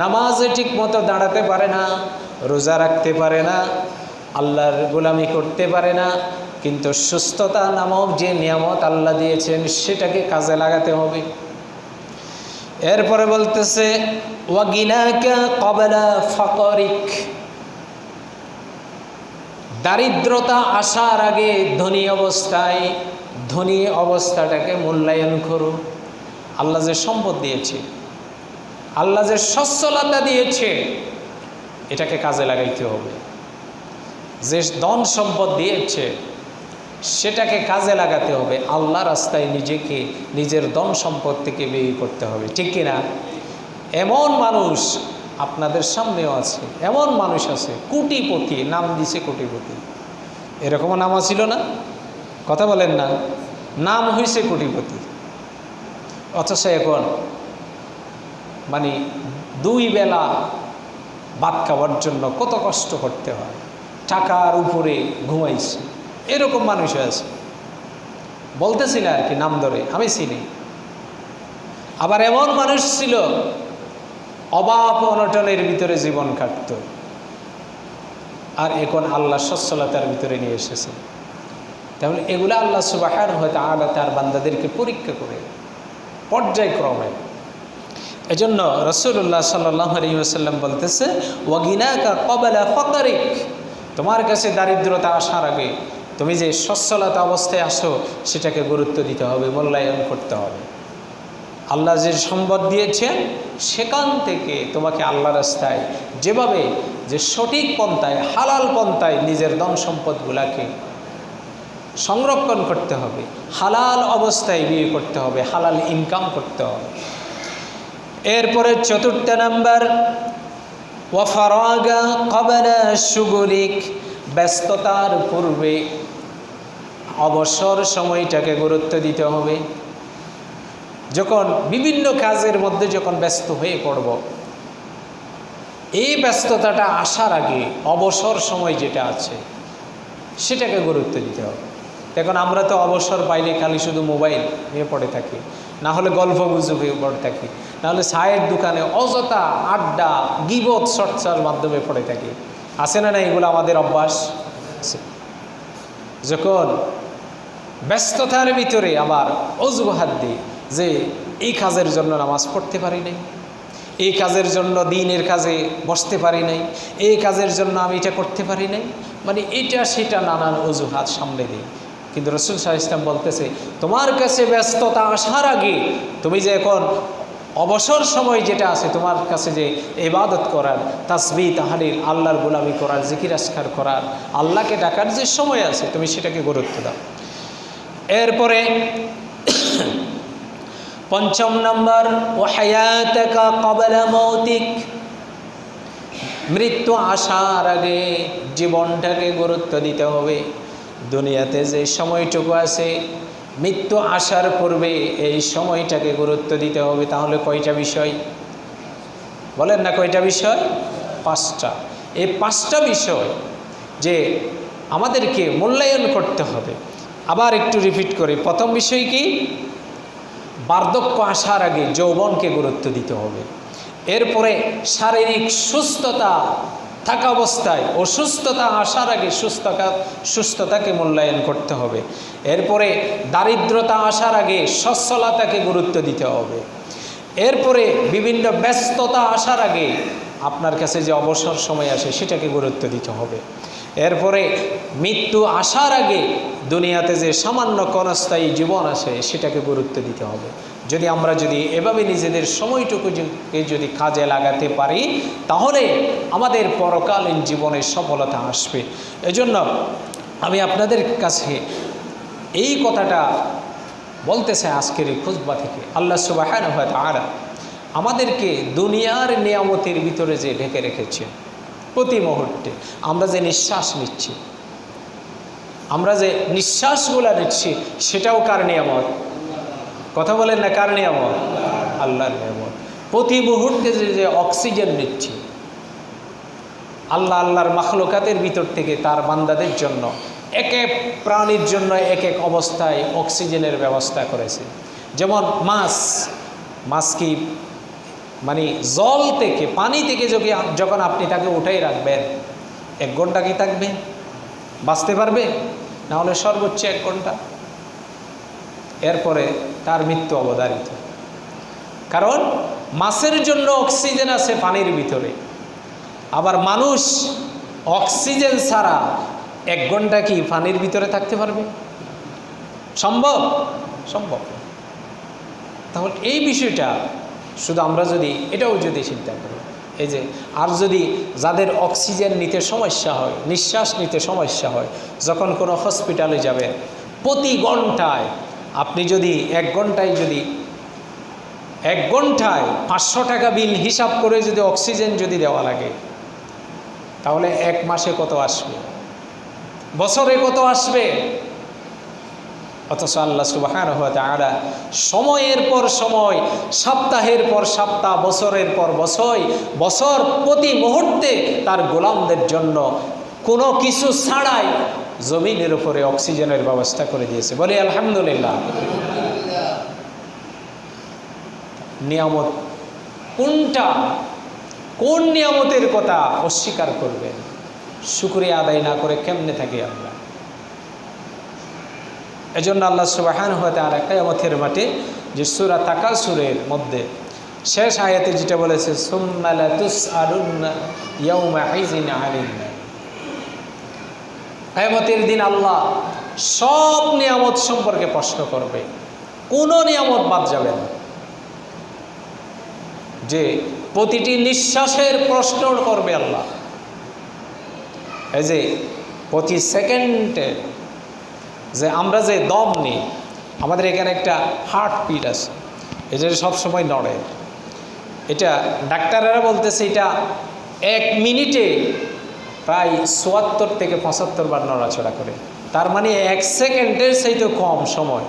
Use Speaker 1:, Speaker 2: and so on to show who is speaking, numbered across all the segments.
Speaker 1: নামাজে ঠিক মতো দাঁড়াতে পারে না, রোজা রাখতে পারে না, আল্লাহর গোলামি করতে পারে না, কিন্তু সুস্থতা নামক যে নিয়ামত আল্লাহ দিয়েছেন সেটাকে কাজে লাগাতে হবে। এরপরে বলতেছে দারিদ্রতা আসার আগে ধনী অবস্থায়, ধনী অবস্থাটাকে মূল্যায়ন করো। আল্লাহ যে সম্পদ দিয়েছে আল্লাহ যে সচ্ছলতা দিয়েছে, এটাকে কাজে লাগাইতে হবে। যে ধন সম্পদ দিয়েছে, সেটাকে কাজে লাগাতে হবে। আল্লাহ রাস্তায় নিজেকে, নিজের ধন সম্পদ থেকে ব্যয় করতে হবে। ঠিক কিনা? এমন মানুষ আপনাদের সামনেও আছে, এমন মানুষ আছে, কোটিপতি, নাম দিছে কোটিপতি। এরকমও নাম ছিল না? কথা বলেন না। নাম হয়েছে কোটিপতি। অথচ এখন মানে দুই বেলা ভাত খাওয়ার জন্য কত কষ্ট করতে হয়। টাকার উপরে ঘুমাইছে। এরকম মানুষ আছে বলতেছি না আর কি, নাম ধরে, আমি চিনি। আবার এমন মানুষ ছিল অভাব অনটনের ভিতরে জীবন কাটত। আর এখন আল্লাহ সচ্ছলতার ভিতরে নিয়ে এসেছে। তাহলে এগুলো আল্লাহ সুবাহান হয়তো আল্লাহ তার বান্দাদেরকে পরীক্ষা করে। পর্যায়ক্রমে এজন্য রসুল্লাহ সাল্লাহ আলিউসাল্লাম বলতেছে, ওয়াগিনাকা কবলা ফকরিক। তোমার কাছে দারিদ্রতা আসার আগে তুমি যে সচ্ছলতা অবস্থায় আসো সেটাকে গুরুত্ব দিতে হবে, মূল্যায়ন করতে হবে। আল্লাহ যে সম্পদ দিয়েছেন সেখান থেকে তোমাকে আল্লাহ রাস্তায় যেভাবে যে সঠিক পন্থায়, হালাল পন্থায় নিজের ধন সম্পদগুলাকে সংরক্ষণ করতে হবে, হালাল অবস্থায় বিয়ে করতে হবে, হালাল ইনকাম করতে হবে। এরপরে চতুর্থ নাম্বার ওয়াফারাগা কবলা সুগুলিক ব্যস্ততার পূর্বে অবসর সময়টাকে গুরুত্ব দিতে হবে। যখন বিভিন্ন কাজের মধ্যে যখন ব্যস্ত হয়ে পড়ব, এই ব্যস্ততাটা আসার আগে অবসর সময় যেটা আছে, সেটাকে গুরুত্ব দিতে হবে। এখন আমরা তো অবসর পাইলে খালি শুধু মোবাইল নিয়ে পড়ে থাকি। না হলে গল্প গুজব হয়ে পড়ে থাকি। না হলে চায়ের দোকানে অযথা আড্ডা, গিবত চর্চার মাধ্যমে পড়ে থাকি। আছে না না এগুলো আমাদের অভ্যাস। যখন ব্যস্ততার ভিতরে আবার অজুহাত দিই যে এই কাজের জন্য নামাজ পড়তে পারি নাই, এই কাজের জন্য দিনের কাজে বসতে পারি নাই, এই কাজের জন্য আমি এটা করতে পারি নাই মানে এটা সেটা নানান অজুহাত সামনে দিই। কিন্তু রসুল শাহ ইসলাম বলতেছে, তোমার কাছে ব্যস্ততা আসার আগে তুমি যে এখন অবসর সময় যেটা আছে, তোমার কাছে যে এবাদত করার, তাসবি তাহারির আল্লাহর গোলামি করার, জিকির আসকার করার, আল্লাহকে ডাকার যে সময় আছে, তুমি সেটাকে গুরুত্ব দাও। এরপরে পঞ্চম নম্বর ও হায়াতকা কবলা মৌতিক। মৃত্যু আসার আগে জীবনটাকে গুরুত্ব দিতে হবে। দুনিয়াতে যে সময়টুকু আছে, মৃত্যু আসার পূর্বে এই সময়টাকে গুরুত্ব দিতে হবে। তাহলে কয়টা বিষয়? বলেন না কয়টা বিষয়? পাঁচটা। এই পাঁচটা বিষয় যে আমাদেরকে মূল্যায়ন করতে হবে। আবার একটু রিপিট করি। প্রথম বিষয় কি? বার্ধক্য আসার আগে যৌবনকে গুরুত্ব দিতে হবে। এরপরে শারীরিক সুস্থতা থাকা অবস্থায় অসুস্থতা আসার আগে সুস্থতা, সুস্থতাকে মূল্যায়ন করতে হবে। এরপরে দারিদ্রতা আসার আগে সচ্ছলতাকে গুরুত্ব দিতে হবে। এরপরে বিভিন্ন ব্যস্ততা আসার আগে আপনার কাছে যে অবসর সময় আসে সেটাকে গুরুত্ব দিতে হবে। এরপরে মৃত্যু আসার আগে দুনিয়াতে যে সামান্য কনস্থায়ী জীবন আসে সেটাকে গুরুত্ব দিতে হবে। যদি আমরা যদি এভাবে নিজেদের সময়টুকু যদি কাজে লাগাতে পারি, তাহলে আমাদের পরকালীন জীবনে সফলতা আসবে। এজন্য আমি আপনাদের কাছে এই কথাটা বলতে চাই আজকের এই খুজবা থেকে। আল্লাহ সুবাহ তারা আমাদেরকে দুনিয়ার নিয়ামতের ভিতরে যে ঢেকে রেখেছে, প্রতি মুহূর্তে আমরা যে নিঃশ্বাস নিচ্ছি, আমরা যে নিঃশ্বাসগুলো নিচ্ছি, সেটাও কার নিয়ামত? কথা বলেন না, কার নিয়ামত? আল্লাহর নিয়ামত। প্রতি মুহূর্তে যে অক্সিজেন নিচ্ছি, আল্লাহ আল্লাহর মাখলুকাতের ভিতর থেকে তার বান্দাদের জন্য, এক এক প্রাণীর জন্য এক এক অবস্থায় অক্সিজেনের ব্যবস্থা করেছে। যেমন মাছ মাছ কি মানে জল থেকে, পানি থেকে যদি যখন আপনি তাকে উঠাই রাখবেন, এক ঘণ্টা কি থাকবে? বাঁচতে পারবে? না হলে সর্বোচ্চ এক ঘণ্টা। এরপরে তার মৃত্যু অবধারিত। কারণ মাছের জন্য অক্সিজেন আছে পানির ভিতরে। আবার মানুষ অক্সিজেন ছাড়া এক ঘণ্টা কি পানির ভিতরে থাকতে পারবে? সম্ভব? সম্ভব। তাহলে এই বিষয়টা শুধু আমরা যদি, এটাও যদি চিন্তা করি, এই যে আর যদি যাদের অক্সিজেন নিতে সমস্যা হয়, নিঃশ্বাস নিতে সমস্যা হয়, যখন কোনো হসপিটালে যাবে, প্রতি ঘন্টায় আপনি যদি এক ঘন্টায় যদি, এক ঘন্টায় পাঁচশো টাকা বিল হিসাব করে যদি অক্সিজেন যদি দেওয়া লাগে, তাহলে এক মাসে কত আসবে? বছরে কত আসবে? অথচ আল্লাহ সুবাহান তারা সময়ের পর সময়, সপ্তাহের পর সপ্তাহ, বছরের পর বছর বছর প্রতি মুহূর্তে তার গোলামদের জন্য কোনো কিছু ছাড়াই জমিনের উপরে অক্সিজেনের ব্যবস্থা করে দিয়েছে। বলে, আলহামদুলিল্লাহ। নিয়ামত কোনটা? কোন নিয়ামতের কথা অস্বীকার করবেন? শুক্রিয়া আদায় না করে কেমনে থাকি আমরা? এজন্য আল্লাহ সুবাহান হতে আর কেয়ামতের মাঠে যে সুরা তাকা সুরের মধ্যে শেষ আয়াতে যেটা বলেছে সুম্মালা তুস আলুন্না ইয়াউমা হাইজিন আলিন্না কেয়ামতের দিন আল্লাহ সব নিয়ামত সম্পর্কে প্রশ্ন করবে। কোনো নিয়ামত বাদ যাবে না। যে প্রতিটি নিঃশ্বাসের প্রশ্ন করবে আল্লাহ। এই যে প্রতি সেকেন্ডে যে আমরা যে দম নিই, আমাদের এখানে একটা হার্ট পিট আছে, এটা সবসময় নড়ে। এটা ডাক্তাররা বলতেছে এটা এক মিনিটে প্রায় চুয়াত্তর থেকে পঁচাত্তর বার নড়াচড়া করে। তার মানে এক সেকেন্ডের চাইতে কম সময়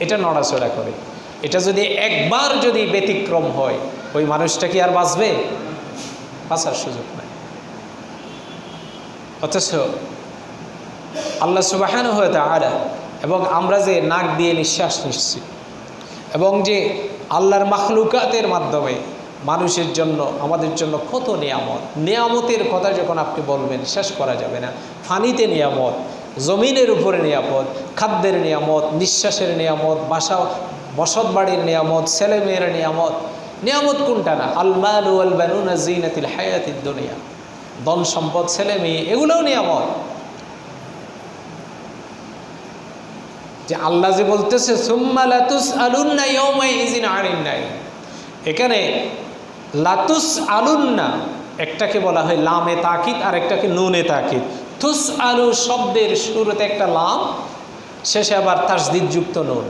Speaker 1: এটা নড়াচড়া করে। এটা যদি একবার যদি ব্যতিক্রম হয়, ওই মানুষটা কি আর বাঁচবে? বাঁচার সুযোগ নাই। অথচ আল্লাহ সুবাহান হয়ে আলা এবং আমরা যে নাক দিয়ে নিঃশ্বাস নিচ্ছি এবং যে আল্লাহর মাখলুকাতের মাধ্যমে মানুষের জন্য, আমাদের জন্য কত নিয়ামত। নিয়ামতের কথা যখন আপনি বলবেন, শেষ করা যাবে না। ফানিতে নিয়ামত, জমিনের উপরে নিয়ামত, খাদ্যের নিয়ামত, নিঃশ্বাসের নিয়ামত, বাসা, বসত বাড়ির নিয়ামত ছেলেমেয়ের নিয়ামত। নিয়ামত কোনটা না? আলমাল ওয়াল বানুনা জিনাতিল হায়াতিদ দুনিয়া। ধন সম্পদ, ছেলে মেয়ে, এগুলোও নিয়ামত। যে আল্লাহ যে বলতেছে, সুম্মা লাতুস আলুন্না ইয়মাই ইজিন আরিন নাই এখানে লাতুস আলুন্না একটাকে বলা হয় লামে তাকিদ আর একটাকে নুনে তাকিদ। তুস আলু শব্দের শুরুতে একটা লাম, শেষে আবার তাসদিদযুক্ত নুন।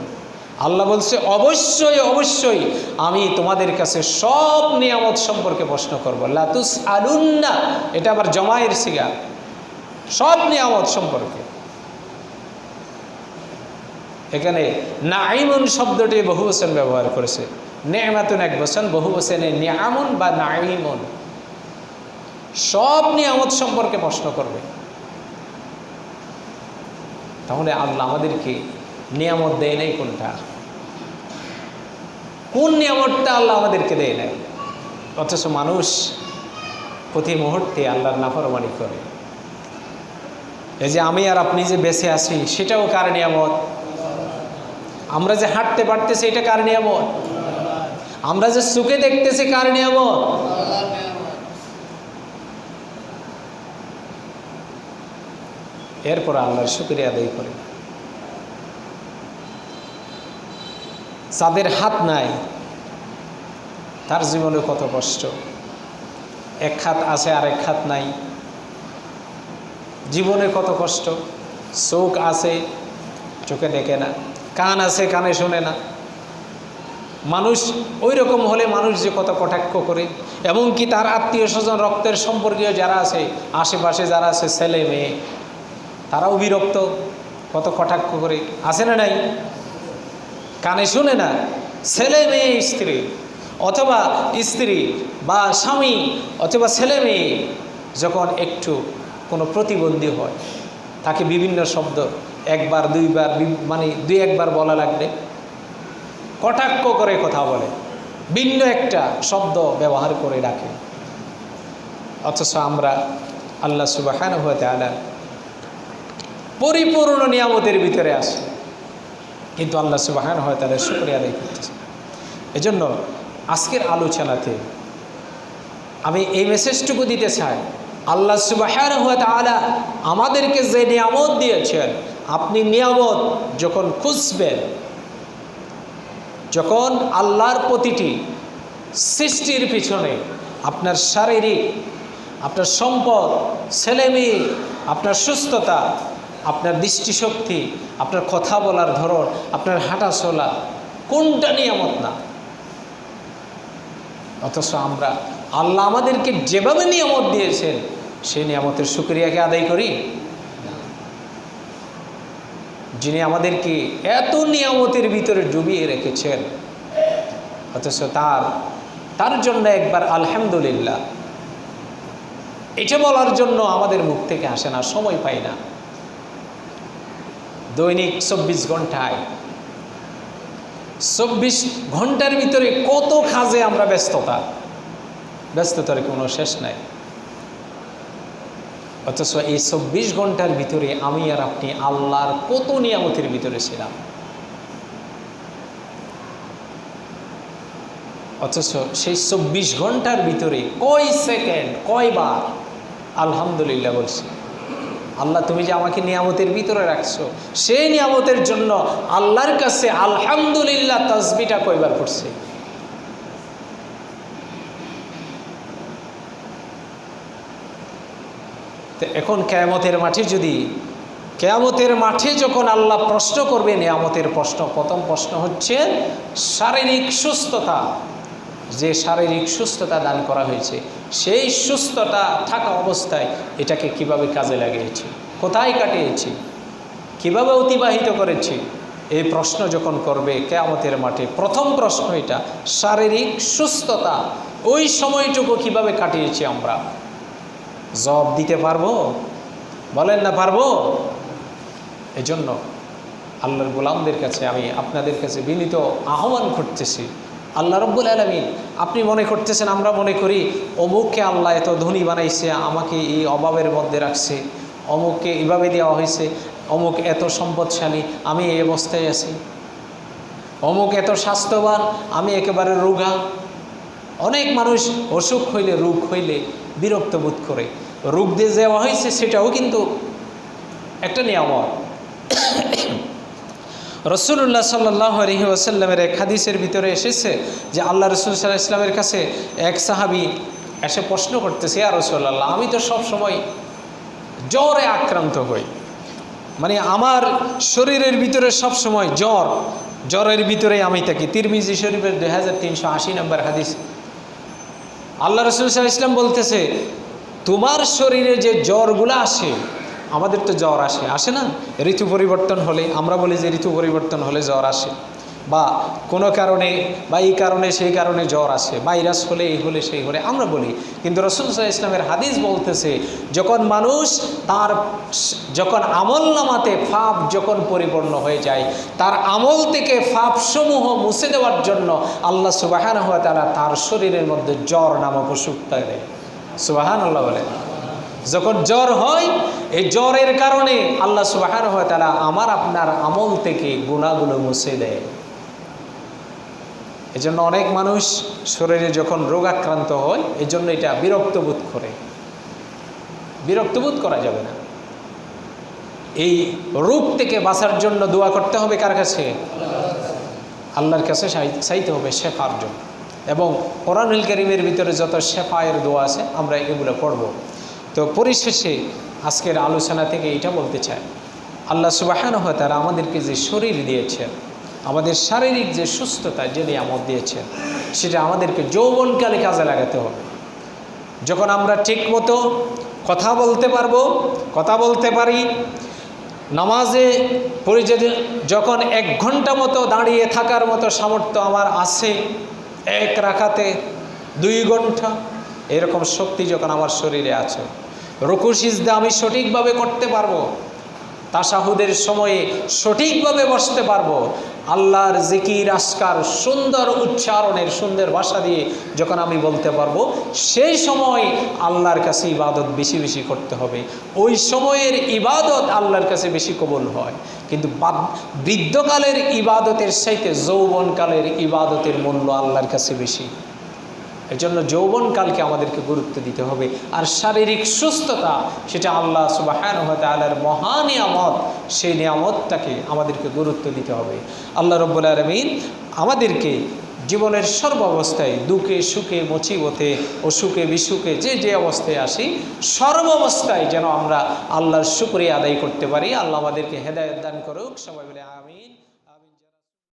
Speaker 1: আল্লাহ বলছে, অবশ্যই অবশ্যই আমি তোমাদের কাছে সব নিয়ামত সম্পর্কে প্রশ্ন করব। লাতুস আলুন্না এটা আবার জমায়ের সিগা। সব নিয়ামত সম্পর্কে। এখানে নাইমুন শব্দটি বহু ব্যবহার করেছে। নেমাতুন এক বচন, বহু বচনে নিয়ামুন বা নাইমুন সব নিয়ামত সম্পর্কে প্রশ্ন করবে। তাহলে আল্লাহ আমাদেরকে নিয়ামত দেয় নাই কোনটা? কোন নিয়ামতটা আল্লাহ আমাদেরকে দেয় নাই? অথচ মানুষ প্রতি মুহূর্তে আল্লাহর নাফরমানি করে। এই যে আমি আর আপনি যে বেঁচে আছি, সেটাও কার নিয়ামত? আমরা যে হাঁটতে পারতেছি, এটা কার নিয়ামত? আমরা যে সুখে দেখতেছি কার নিয়ামত? এরপর আল্লাহর শুক্রিয়া আদায় করে। যাদের হাত নাই, তার জীবনে কত কষ্ট। এক হাত আছে আর এক হাত নাই। জীবনে কত কষ্ট। চোখ আছে, চোখে দেখে না। কান আছে, কানে শোনে না। মানুষ ওই রকম হলে মানুষ যে কত কটাক্ষ করে। এমনকি তার আত্মীয় স্বজন রক্তের সম্পর্কীয় যারা আছে, আশেপাশে যারা আছে, ছেলে মেয়ে, তারাও বিরক্ত, কত কটাক্ষ করে। আছে না নাই? কানে শুনে না? ছেলে মেয়ে, স্ত্রী, অথবা স্ত্রী বা স্বামী অথবা ছেলে মেয়ে যখন একটু কোনো প্রতিবন্ধী হয়, তাকে বিভিন্ন শব্দ একবার, দুইবার মানে দুই একবার বলা লাগবে। কটাক্ষ করে কথা বলে, ভিন্ন একটা শব্দ ব্যবহার করে রাখে অথচ আমরা আল্লাহ সুবাহান হতে আলা পরিপূর্ণ নিয়ামতের ভিতরে আসি কিন্তু আল্লাহ সুবাহান হয়ে তাদের শুক্রিয়া আদায় করতেছে। এজন্য আজকের আলোচনাতে আমি এই মেসেজটুকু দিতে চাই। আল্লাহ সুবাহান হয়ে তালা আমাদেরকে যে নিয়ামত দিয়েছেন, আপনি নিয়ামত যখন খুঁজবেন যখন আল্লাহর প্রতিটি সৃষ্টির পিছনে আপনার শারীরিক, আপনার সম্পদ ছেলে মেয়ে আপনার সুস্থতা, আপনার দৃষ্টিশক্তি, আপনার কথা বলার ধরন, আপনার হাঁটা চলা কোনটা নিয়ামত না? অথচ আমরা আল্লাহ আমাদেরকে যেভাবে নিয়ামত দিয়েছেন, সেই নিয়ামতের সুক্রিয়াকে আদায় করি। যিনি আমাদেরকে এত নিয়ামতের ভিতরে ডুবিয়ে রেখেছেন, অথচ তার তার জন্য একবার আলহামদুলিল্লাহ। এটা বলার জন্য আমাদের মুখ থেকে আসে না, সময় পাই না। দৈনিক চব্বিশ ঘন্টায় চব্বিশ ঘণ্টার ভিতরে কত কাজে আমরা ব্যস্ততা? ব্যস্ততার কোনো শেষ নাই। অথচ এই চব্বিশ ঘণ্টার ভিতরে আমি আর আপনি আল্লাহর কত নিয়ামতের ভিতরে ছিলাম। অথচ সেই চব্বিশ ঘণ্টার ভিতরে কয় সেকেন্ড, কয়বার আলহামদুলিল্লাহ বলছি, আল্লাহ তুমি যে আমাকে নিয়ামতের ভিতরে রাখছো, সেই নিয়ামতের জন্য আল্লাহর কাছে আলহামদুলিল্লাহ তসবিটা কয়বার করছে তো এখন কেয়ামতের মাঠে যদি, কেয়ামতের মাঠে যখন আল্লাহ প্রশ্ন করবে, নিয়ামতের প্রশ্ন, প্রথম প্রশ্ন হচ্ছে শারীরিক সুস্থতা। যে শারীরিক সুস্থতা দান করা হয়েছে, সেই সুস্থতা থাকা অবস্থায় এটাকে কীভাবে কাজে লাগিয়েছি, কোথায় কাটিয়েছি, কীভাবে অতিবাহিত করেছি, এই প্রশ্ন যখন করবে কেয়ামতের মাঠে, প্রথম প্রশ্ন এটা, শারীরিক সুস্থতা, ওই সময়টুকু কীভাবে কাটিয়েছি আমরা? জব দিতে পারব? বলেন না পারব? এজন্য আল্লাহর গোলামদের কাছে আমি আপনাদের কাছে বিনীত আহ্বান করতেছি। আল্লাহ রব্বুল আলমী আপনি মনে করতেছেন আমরা মনে করি অমুককে আল্লাহ এত ধনী বানাইছে, আমাকে এই অভাবের মধ্যে রাখছে, অমুককে এভাবে দেওয়া হয়েছে, অমুক এত সম্পদশালী, আমি এই অবস্থায় আছি। অমুক এত স্বাস্থ্যবান, আমি একেবারে রোগা। অনেক মানুষ অসুখ হইলে, রোগ হইলে বিরক্ত বোধ করে। রোগ দিয়ে দেওয়া হয়েছে, সেটাও কিন্তু একটা নিয়ামত। রসুল্লাহ সাল্লাহ আলহি এক হাদিসের ভিতরে এসেছে যে আল্লাহ রসুল সাল্লাহ ইসলামের কাছে এক সাহাবি এসে প্রশ্ন করতেছে আর রসুল্লাহ আমি তো সব সময় জ্বরে আক্রান্ত হই। মানে আমার শরীরের ভিতরে সব সময় জ্বর, জ্বরের ভিতরে আমি থাকি। তিরমিজি শরীফের দুই হাজার তিনশো আশি নম্বর হাদিস। আল্লাহ রসুল সাল্লাহ ইসলাম বলতেছে তোমার শরীরে যে জ্বরগুলো আসে, আমাদের তো জ্বর আসে আসে না? ঋতু পরিবর্তন হলে, আমরা বলি যে ঋতু পরিবর্তন হলে জ্বর আসে। বা কোনো কারণে, বা এই কারণে, সেই কারণে জ্বর আসে, ভাইরাস হলে, এই হলে, সেই হলে, আমরা বলি। কিন্তু রসুল সাল্লাহ ইসলামের হাদিস বলতেছে, যখন মানুষ তার যখন আমল নামাতে ফাপ যখন পরিপূর্ণ হয়ে যায়, তার আমল থেকে ফাপসমূহ মুছে দেওয়ার জন্য আল্লাহ সুবাহান তারা তার শরীরের মধ্যে জ্বর নামক অসুখটা দেয় সুবাহান আল্লাহ বলে। যখন জ্বর হয়, এই জ্বরের কারণে আল্লাহ সুবাহান হয় তারা আমার আপনার আমল থেকে গুণাগুলো মুছে দেয়। এজন্য অনেক মানুষ শরীরে যখন রোগ আক্রান্ত হয় এই জন্য এটা বিরক্ত বোধ করে। বিরক্ত বোধ করা যাবে না। এই রোগ থেকে বাঁচার জন্য দোয়া করতে হবে কার কাছে? আল্লাহর কাছে চাইতে হবে শেফার জন্য। এবং কোরআনুল করিমের ভিতরে যত শেফায়ের দোয়া আছে, আমরা এগুলো পড়ব। তো পরিশেষে আজকের আলোচনা থেকে এটা বলতে চাই। আল্লাহ সুবাহান তারা আমাদেরকে যে শরীর দিয়েছেন আমাদের শারীরিক যে সুস্থতা যে নিয়ামত দিয়েছেন সেটা আমাদেরকে যৌবনকালে কাজে লাগাতে হবে। যখন আমরা ঠিক মতো কথা বলতে পারব, কথা বলতে পারি, নামাজে পরিচয় যখন এক ঘণ্টা মতো দাঁড়িয়ে থাকার মতো সামর্থ্য আমার আছে এক রাখাতে দুই ঘণ্টা এরকম শক্তি যখন আমার শরীরে আছে রুকু সিজদা আমি সঠিকভাবে করতে পারব, তাসাহুদের সময়ে সঠিকভাবে বসতে পারব আল্লাহর জিকির, আসকার, সুন্দর উচ্চারণের সুন্দর ভাষা দিয়ে যখন আমি বলতে পারব, সেই সময় আল্লাহর কাছে ইবাদত বেশি বেশি করতে হবে। ওই সময়ের ইবাদত আল্লাহর কাছে বেশি কবল হয়। কিন্তু বাদ- বৃদ্ধকালের ইবাদতের সাইতে যৌবনকালের ইবাদতের মূল্য আল্লাহর কাছে বেশি। এই জন্য যৌবনকালকে আমাদেরকে গুরুত্ব দিতে হবে। আর শারীরিক সুস্থতা, সেটা আল্লাহ সুবাহান তালার মহা নিয়ামত, সেই নিয়ামতটাকে আমাদেরকে গুরুত্ব দিতে হবে। আল্লাহ রব্বুল আলমিন আমাদেরকে জীবনের সর্ব অবস্থায় দুঃখে, সুখে মুচিবতে ও সুখে বিসুখে, যে যে অবস্থায় আসি, সর্ব অবস্থায় যেন আমরা আল্লাহর শুক্রিয়া আদায় করতে পারি। আল্লাহ আমাদেরকে হেদায়ত দান করুক। সবাই বলে আমিন।